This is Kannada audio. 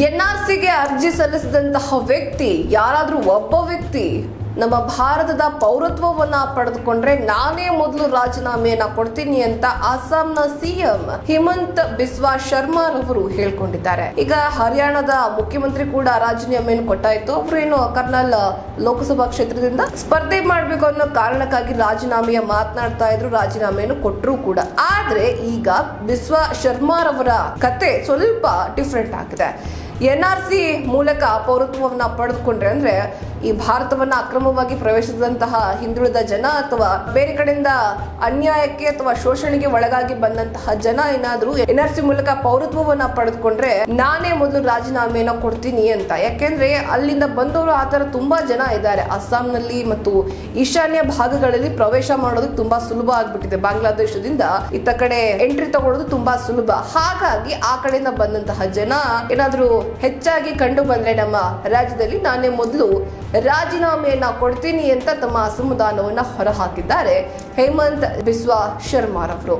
ಎನ್ಆರ್ಸಿಗೆ ಅರ್ಜಿ ಸಲ್ಲಿಸಿದಂತಹ ವ್ಯಕ್ತಿ ಯಾರಾದರೂ ಒಬ್ಬ ವ್ಯಕ್ತಿ ನಮ್ಮ ಭಾರತದ ಪೌರತ್ವವನ್ನ ಪಡೆದುಕೊಂಡ್ರೆ ನಾನೇ ಮೊದಲು ರಾಜೀನಾಮೆಯನ್ನ ಕೊಡ್ತೀನಿ ಅಂತ ಅಸ್ಸಾಂನ ಸಿಎಂ ಹಿಮಂತ್ ಬಿಸ್ವಾ ಶರ್ಮಾ ರವರು ಹೇಳ್ಕೊಂಡಿದ್ದಾರೆ. ಈಗ ಹರಿಯಾಣದ ಮುಖ್ಯಮಂತ್ರಿ ಕೂಡ ರಾಜೀನಾಮೆಯನ್ನು ಕೊಟ್ಟಾಯ್ತು ಅವರು ಏನು ಕರ್ನಲ್ ಲೋಕಸಭಾ ಕ್ಷೇತ್ರದಿಂದ ಸ್ಪರ್ಧೆ ಮಾಡಬೇಕು ಅನ್ನೋ ಕಾರಣಕ್ಕಾಗಿ ರಾಜೀನಾಮೆಯ ಮಾತನಾಡ್ತಾ ಇದ್ರು, ರಾಜೀನಾಮೆಯನ್ನು ಕೊಟ್ಟರು ಕೂಡ. ಆದ್ರೆ ಈಗ ಬಿಸ್ವಾ ಶರ್ಮಾರವರ ಕತೆ ಸ್ವಲ್ಪ ಡಿಫ್ರೆಂಟ್ ಆಗಿದೆ. ಎನ್ ಆರ್ ಸಿ ಮೂಲಕ ಪೌರತ್ವವನ್ನ ಪಡೆದುಕೊಂಡ್ರೆ ಅಂದ್ರೆ ಈ ಭಾರತವನ್ನ ಅಕ್ರಮವಾಗಿ ಪ್ರವೇಶಿಸಿದಂತಹ ಹಿಂದುಳಿದ ಜನ ಅಥವಾ ಬೇರೆ ಕಡೆಯಿಂದ ಅನ್ಯಾಯಕ್ಕೆ ಅಥವಾ ಶೋಷಣೆಗೆ ಒಳಗಾಗಿ ಬಂದಂತಹ ಜನ ಏನಾದ್ರೂ ಎನ್ ಆರ್ ಸಿ ಮೂಲಕ ಪೌರತ್ವವನ್ನ ಪಡೆದುಕೊಂಡ್ರೆ ನಾನೇ ಮೊದಲು ರಾಜೀನಾಮೆಯನ್ನ ಕೊಡ್ತೀನಿ ಅಂತ. ಯಾಕೆಂದ್ರೆ ಅಲ್ಲಿಂದ ಬಂದವರು ಆ ತರ ತುಂಬಾ ಜನ ಇದ್ದಾರೆ. ಅಸ್ಸಾಂನಲ್ಲಿ ಮತ್ತು ಈಶಾನ್ಯ ಭಾಗಗಳಲ್ಲಿ ಪ್ರವೇಶ ಮಾಡೋದು ತುಂಬಾ ಸುಲಭ ಆಗ್ಬಿಟ್ಟಿದೆ. ಬಾಂಗ್ಲಾದೇಶದಿಂದ ಇತ್ತ ಕಡೆ ಎಂಟ್ರಿ ತಗೊಳ್ಳೋದು ತುಂಬಾ ಸುಲಭ. ಹಾಗಾಗಿ ಆ ಕಡೆಯಿಂದ ಬಂದಂತಹ ಜನ ಏನಾದ್ರೂ ಹೆಚ್ಚಾಗಿ ಕಂಡು ಬಂದ್ರೆ ನಮ್ಮ ರಾಜ್ಯದಲ್ಲಿ ನಾನೇ ಮೊದಲು ರಾಜೀನಾಮೆಯನ್ನ ಕೊಡ್ತೀನಿ ಅಂತ ತಮ್ಮ ಅಸಮಾಧಾನವನ್ನ ಹೊರಹಾಕಿದ್ದಾರೆ. ಹೇಮಂತ್ ಬಿಸ್ವಾ ಶರ್ಮಾರವರು.